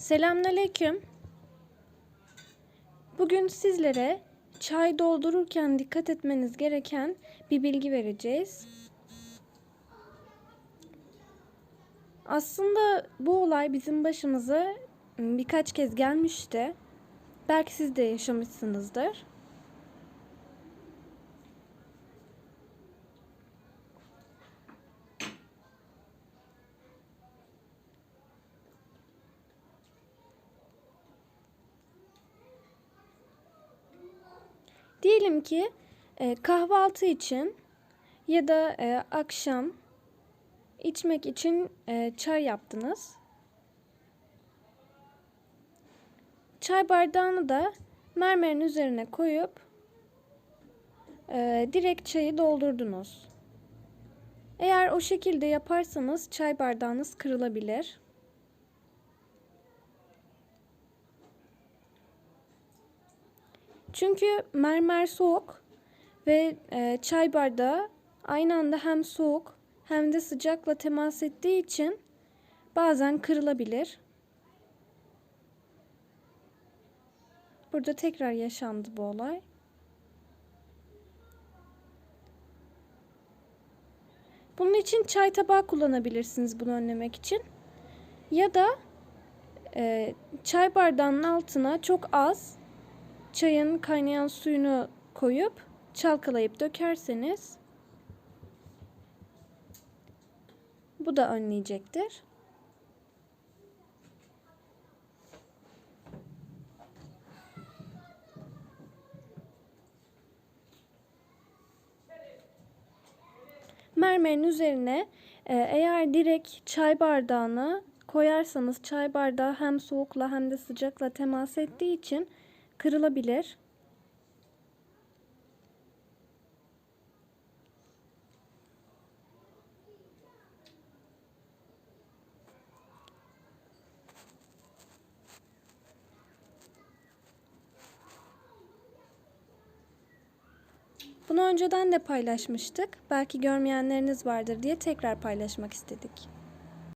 Selamünaleyküm. Bugün sizlere çay doldururken dikkat etmeniz gereken bir bilgi vereceğiz. Aslında bu olay bizim başımıza birkaç kez gelmişti. Belki siz de yaşamışsınızdır. Diyelim ki e, kahvaltı için ya da e, akşam içmek için e, çay yaptınız. Çay bardağını da mermerin üzerine koyup e, direkt çayı doldurdunuz. Eğer o şekilde yaparsanız çay bardağınız kırılabilir. Çünkü mermer soğuk ve e, çay bardağı aynı anda hem soğuk hem de sıcakla temas ettiği için bazen kırılabilir. Burada tekrar yaşandı bu olay. Bunun için çay tabağı kullanabilirsiniz bunu önlemek için. Ya da e, çay bardağının altına çok az çayın kaynayan suyunu koyup çalkalayıp dökerseniz bu da önleyecektir. Mermerin üzerine e, eğer direkt çay bardağını koyarsanız çay bardağı hem soğukla hem de sıcakla temas ettiği için kırılabilir. Bunu önceden de paylaşmıştık. Belki görmeyenleriniz vardır diye tekrar paylaşmak istedik.